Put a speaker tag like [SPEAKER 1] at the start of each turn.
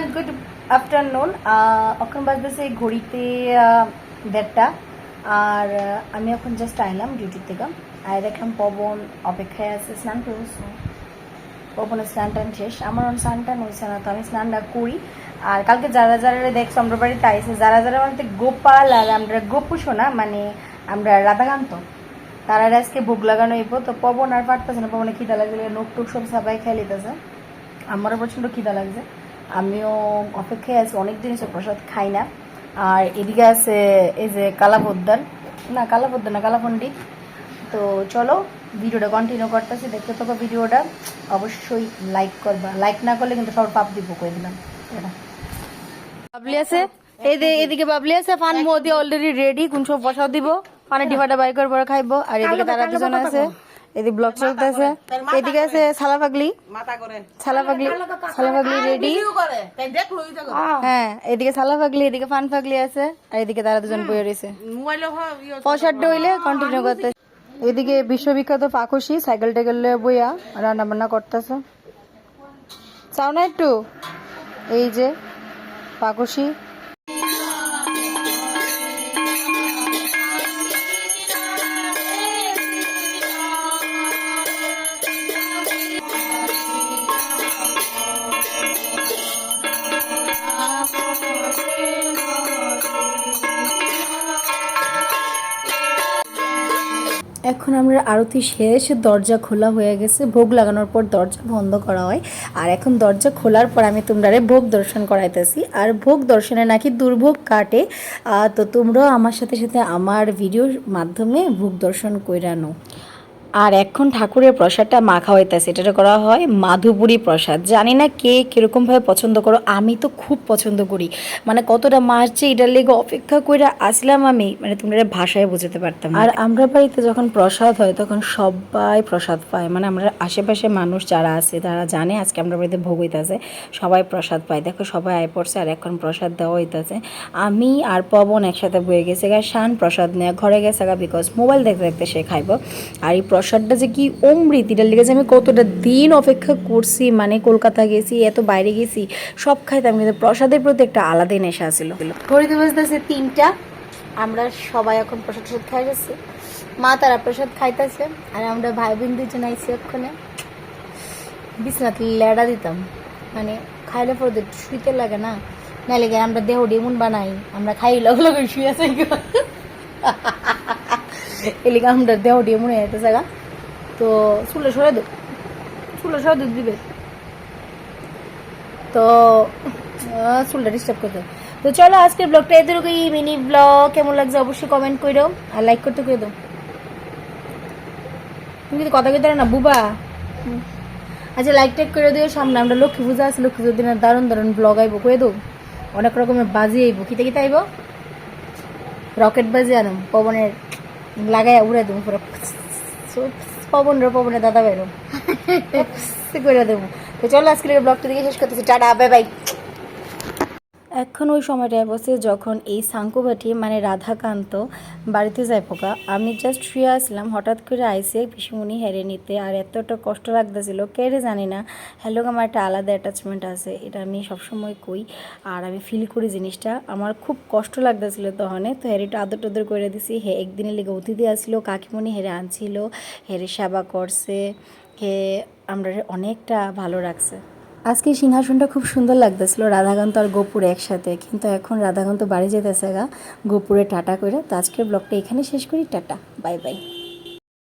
[SPEAKER 1] And good afternoon এখন বাজতেছে ঘড়িতে দেড়টা। আর আমি এখন জাস্ট আইলাম ডিউটি থেকে। আর দেখলাম পবন অপেক্ষায় আছে স্নান করছ। পবনের স্নান টান শেষ। আমার অন স্নান টান হয়েছে না, তো আমি স্নানটা করি। আর কালকে যারা যারা দেখছ, আমরা বাড়িতে আইসে, যারা যারা মানে গোপাল আর আমরা গোপু শোনা মানে আমরা রাধাকান্ত, তারা আজকে ভোগ লাগানো হইব। তো পবন আর পারতেছে না, পবনে খিদা লাগলে নোক টুক সব সবাই খেয়ে লিতেছে আমারও প্রচণ্ড খিদা লাগছে। আমিও অপেক্ষায় আছি অনেক দিন সে প্রসাদ খাই না। আর এদিকে আছে এই যে কালাপদ্দার। না কালাপদ্দার না কালাপন্ডি। তো চলো ভিডিওটা কন্টিনিউ করতেছি দেখতে থাকো ভিডিওটা। অবশ্যই লাইক করবা। লাইক না করলে কিন্তু সব পাপ দিব করে দিলাম। এটা। বাবলি আছে? এই যে এদিকে বাবলি আছে ফান মোদি অলরেডি রেডি কোন সব বসাও দিব? পানি ডিবাটা বাই করে খাইবো। আর এদিকে তারা দুজন আছে। এদিকে ব্লগ চলতেছে। এদিকে আছে সালা পাগলি।
[SPEAKER 2] মাথা করে
[SPEAKER 1] সালা পাগলি সালা পাগলি রেডি হ্যাঁ এদিকে সালা পাগলি এদিকে ফান পাগলি আছে আর এদিকে তারা দুজন বয়ে রয়েছে।
[SPEAKER 2] মোবাইলে হয় ইয়ে
[SPEAKER 1] হইলে কন্টিনিউ করতে। এদিকে বিশ্ববিখ্যাত পাকুশি সাইকেল টাইকেল লয়ে বইয়া রান্না বান্না করতেছে। চাও না একটু? এই যে পাকুশি এখন আমরা আরতি শেষ, দরজা খোলা হয়ে গেছে। ভোগ লাগানোর পর দরজা বন্ধ করা হয়। আর এখন দরজা খোলার পর আমি তোমরা ভোগ দর্শন করাইতেছি। আর ভোগ দর্শনে নাকি দুর্ভোগ কাটে। তো তোমরাও আমার সাথে সাথে আমার ভিডিওর মাধ্যমে ভোগ দর্শন কইরানো আর এখন ঠাকুরের প্রসাদটা মাখা হইতেছে এটা করা হয় মাধুপুরি প্রসাদ। জানি না কে কিরকমভাবে পছন্দ করো, আমি তো খুব পছন্দ করি। মানে কতটা মাস যে এটার লেগে অপেক্ষা করে আসলাম আমি। মানে তোমরা ভাষায় বুঝতে পারতাম আর আমরা বাড়িতে যখন প্রসাদ হয়, তখন সবাই প্রসাদ পায়। মানে আমরা আশেপাশে মানুষ যারা আছে, তারা জানে আজকে আমরা বাড়িতে ভোগ হইতেছে, সবাই প্রসাদ পায়। দেখো সবাই আয় পড়ছে আর এখন প্রসাদ দেওয়া হইতেছে। আমি আর পবন একসাথে বয়ে গেছে গা, শান প্রসাদ নেয়া ঘরে গেছে গা বিকজ মোবাইল দেখতে দেখতে সে খাইব। আর এই প্রসাদটা যে কি অমৃত, এটার লেগে যে আমি কতটা দিন অপেক্ষা করছি মানে কলকাতা গেছি, এত বাইরে গেছি, সব খাইতাম, কিন্তু প্রসাদের প্রতি একটা আলাদাই নেশা ছিল। ঘড়িতে তিনটা, আমরা সবাই এখন প্রসাদ টসাদ খাই যাচ্ছি। মা তারা প্রসাদ খাইতেছে, আর আমরা ভাই বোন দুজন আইছি ওখানে বিছনাতে লেডা দিতাম মানে খাইলে পরে শুইতে লাগে না না লেগে আমরা দেহ ডেমন বানাই, আমরা খাই লগে লগে শুয়ে যাই এলিগে আমরা দেহ ডেমন হয়ে যেতে জায়গা। তো চুলে সরে দো। চুলে সরে দুধ দিবে। তো চুলটা ডিস্টার্ব করতে তো চলো আজকের ব্লগটা এদেরকে মিনি ব্লগ কেমন লাগছে অবশ্যই কমেন্ট করে আর লাইক করতে করে দাও তুমি কিন্তু কথা কইতে না, বুবা। আচ্ছা লাইক টাইক করে দিও। সামনে আমরা লক্ষ্মী পূজা আছে। লক্ষ্মী পূজার দিনের দারুণ দারুণ ব্লগ আইব করে দেবো অনেক রকমের বাজি আইব। কিতে কিতে আইব? রকেট বাজি আনো পবনের লাগাই উড়ে দেবো পুরো। পবন রে পবন দাদা বাইরো করে দেবো। তো চলো আজকের ব্লগটা দিকে শেষ করতেছি। টাটা বাই বাই এখন ওই সময়টায় বসে যখন এই সাঙ্কুবাটি মানে রাধাকান্ত বাড়িতে যায় পোকা, আমি জাস্ট শুয়ে আসলাম, হঠাৎ করে আইসে পিসুমনি হেরে নিতে, আর এতটা কষ্ট লাগতেছিল কেড়ে জানি না। হ্যালো, আমার একটা আলাদা অ্যাটাচমেন্ট আছে, এটা আমি সবসময় কই, আর আমি ফিল করি জিনিসটা। আমার খুব কষ্ট লাগতেছিল তখনে, তো হেরিটা আদর টাদর করে দিছি, হে একদিনের লেগে অতিথি আসছিল কাকিমণি হেরে আনছিল হেরে সেবা করছে, হে আমরা অনেকটা ভালো রাখছে আজকে সিংহাসনটা খুব সুন্দর লাগতেছিল, রাধাকান্ত আর গোপুরে একসাথে। কিন্তু এখন রাধাকান্ত বাড়ি যেতেছে গা, গোপুরে টাটা করে। তো আজকের ব্লগটা এখানে শেষ করি, টাটা, বাই বাই।